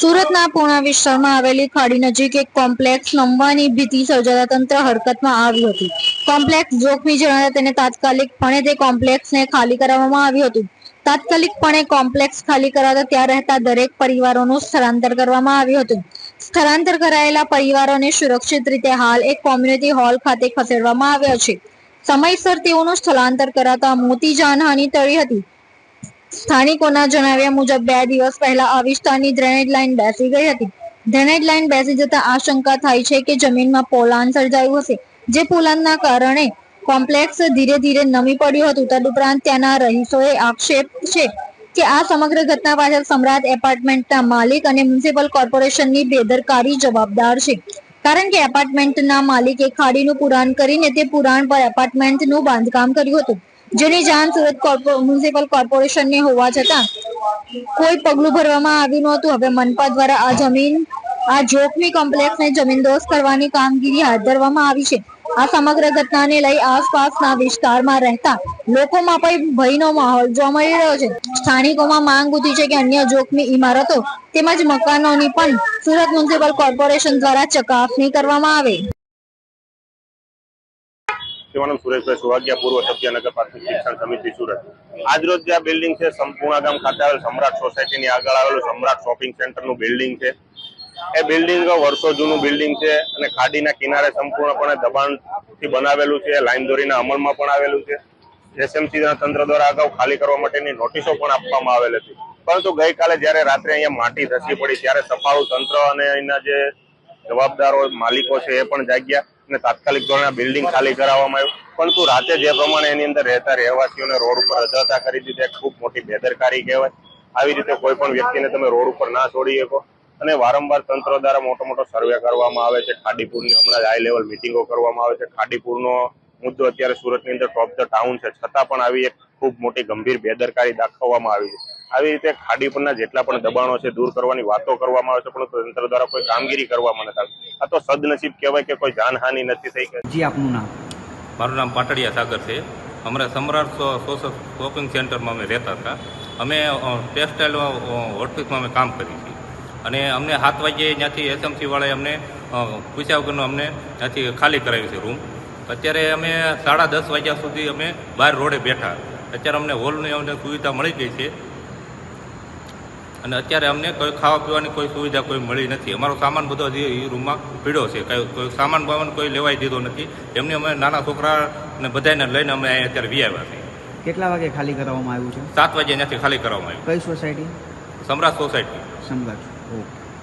સુરતના પૂર્ણા વિસ્તારમાં આવેલી ખાડી નજીક એક કોમ્પ્લેક્સ નમવાની ભીતિ સર્જાતા તંત્ર હરકતમાં આવ્યું હતું. કોમ્પ્લેક્સ જોખમી જણાતા તેને તાત્કાલિકપણે તે કોમ્પ્લેક્સને ખાલી કરાવવામાં આવ્યું હતું. તાત્કાલિકપણે કોમ્પ્લેક્સ ખાલી કરાતા ત્યાં રહેતા દરેક પરિવારોનું સ્થળાંતર કરવામાં આવ્યું હતું. સ્થળાંતર કરાયેલા પરિવારોને સુરક્ષિત રીતે હાલ એક કોમ્યુનિટી હોલ ખાતે ખસેડવામાં આવ્યા છે. સમયસર તેઓનું સ્થળાંતર કરાતા મોટી જાનહાની ટળી હતી. સ્થાનિકોના જણાવ્યા મુજબ, બે દિવસ પહેલા આ વિસ્તારની ડ્રેનેજ લાઇન બેસી ગઈ હતી. ડ્રેનેજ લાઇન બેસી જતા આશંકા થાય છે કે જમીનમાં પોલાણ સર્જાયું હશે. જે પોલાણના કારણે કોમ્પ્લેક્સ ધીરે ધીરે નમી પડ્યું હતું. તદુપરાંત ત્યાંના રહીશોએ આક્ષેપ છે કે આ સમગ્ર ઘટના પાછળ સમ્રાટ એપાર્ટમેન્ટના માલિક અને મ્યુનિસિપલ કોર્પોરેશનની બેદરકારી જવાબદાર છે. કારણ કે એપાર્ટમેન્ટના માલિકે ખાડીનું પુરાણ કરીને તે પુરાણ પર એપાર્ટમેન્ટનું બાંધકામ કર્યું હતું. જેની જાણ સુરત મ્યુનિસિપલ કોર્પોરેશનને હોવા છતાં કોઈ પગલું ભરવામાં આવ્યું નહોતું. હવે મનપા દ્વારા આ જમીન, આ જોખમી કોમ્પ્લેક્સને જમીનદોસ્ત કરવાની કામગીરી હાથ ધરવામાં આવી છે. આ સમગ્ર ઘટનાને લઈ આસપાસના વિસ્તારમાં રહેતા લોકોમાં પણ ભયનો માહોલ જોવા મળી રહ્યો છે. સ્થાનિકોમાં માંગ ઉઠી છે કે અન્ય જોખમી ઇમારતો તેમજ મકાનોની પણ સુરત મ્યુનિસિપલ કોર્પોરેશન દ્વારા ચકાસણી કરવામાં આવે. શિવાનંદ સુરેશભાઈ સુવાગ્યા પૂર્વ સત્યનગર પ્રાથમિક શિક્ષણ સમિતિ સુરત. આજરોજ જે આ બિલ્ડિંગ છે, સંપૂર્ણ ગામ ખાતે આવેલ સમ્રાટ સોસાયટીની આગળ આવેલું સમ્રાટ શોપિંગ સેન્ટરનું બિલ્ડિંગ છે. એ બિલ્ડિંગ વર્ષો જૂનું બિલ્ડિંગ છે અને ખાડીના કિનારે સંપૂર્ણપણે દબાણથી બનાવેલું છે, લાઈન દોરીના અમલમાં પણ આવેલું છે. એસએમસીના તંત્ર દ્વારા અગાઉ ખાલી કરવા માટેની નોટિસો પણ આપવામાં આવેલ હતી. પરંતુ ગઈકાલે જ્યારે રાત્રે અહીંયા માટી ધસી પડી, ત્યારે સફાળું તંત્ર અને અહીંના જે જવાબદારો, માલિકો છે એ પણ જાગ્યા. અને તાત્કાલિક ધોરણે બિલ્ડિંગ ખાલી કરાવવામાં આવ્યું. પરંતુ રાતે જે પ્રમાણે એની અંદર રહેતા રહેવાસીઓને રોડ ઉપર અજરતા કરી દીધી. ખૂબ મોટી બેદરકારી કહેવાય. આવી રીતે કોઈ પણ વ્યક્તિને તમે રોડ ઉપર ના છોડી શકો. અને વારંવાર તંત્ર દ્વારા મોટો મોટો સર્વે કરવામાં આવે છે. ખાડીપુરની હમણાં હાઈ લેવલ મિટિંગો કરવામાં આવે છે. ખાડીપુરનો મુદ્દો અત્યારે સુરતની અંદર ટોપ ધ ટાઉન છે. છતાં પણ આવી એક ખૂબ મોટી ગંભીર બેદરકારી દાખવવામાં આવી છે. આવી રીતે ખાડી પરના જેટલા પણ દબાણો છે દૂર કરવાની વાતો કરવામાં આવે છે પણ તંત્ર દ્વારા કોઈ કામગીરી કરવામાં નથી આવી. આ તો સદનસીબ કહેવાય કે કોઈ જાનહાનિ નથી થઈ ગઈ જી આપનું નામ? મારું નામ પાટડિયા સાગર છે. અમારા સમ્રાટ શોપિંગ સેન્ટરમાં અમે રહેતા હતા. અમે ટેક્સટાઇલ ઓફિસમાં અમે કામ કરીએ છીએ અને અમને સાત વાગ્યે ત્યાંથી એસએમસીવાળાએ અમને પૂછ્યા વગરનું અમને ત્યાંથી ખાલી કરાવ્યું છે રૂમ. અત્યારે અમે સાડા દસ વાગ્યા સુધી અમે બહાર રોડે બેઠા. અત્યારે અમને હોલની અમને સુવિધા મળી ગઈ છે. અને અત્યારે અમને કોઈ ખાવા પીવાની કોઈ સુવિધા કોઈ મળી નથી. અમારો સામાન બધો જે એ રૂમમાં પીડ્યો છે. કઈ કોઈ સામાન બામાન કોઈ લેવાઈ દીધો નથી. એમને અમે નાના છોકરા ને બધાને લઈને અમે અહીંયા અત્યારે વી આવ્યા છીએ. કેટલા વાગે ખાલી કરાવવામાં આવ્યું છે? સાત વાગે અહીંયાથી ખાલી કરવામાં આવ્યું. કઈ સોસાયટી? સમ્રાટ સોસાયટી. સમ્રાટ. ઓકે.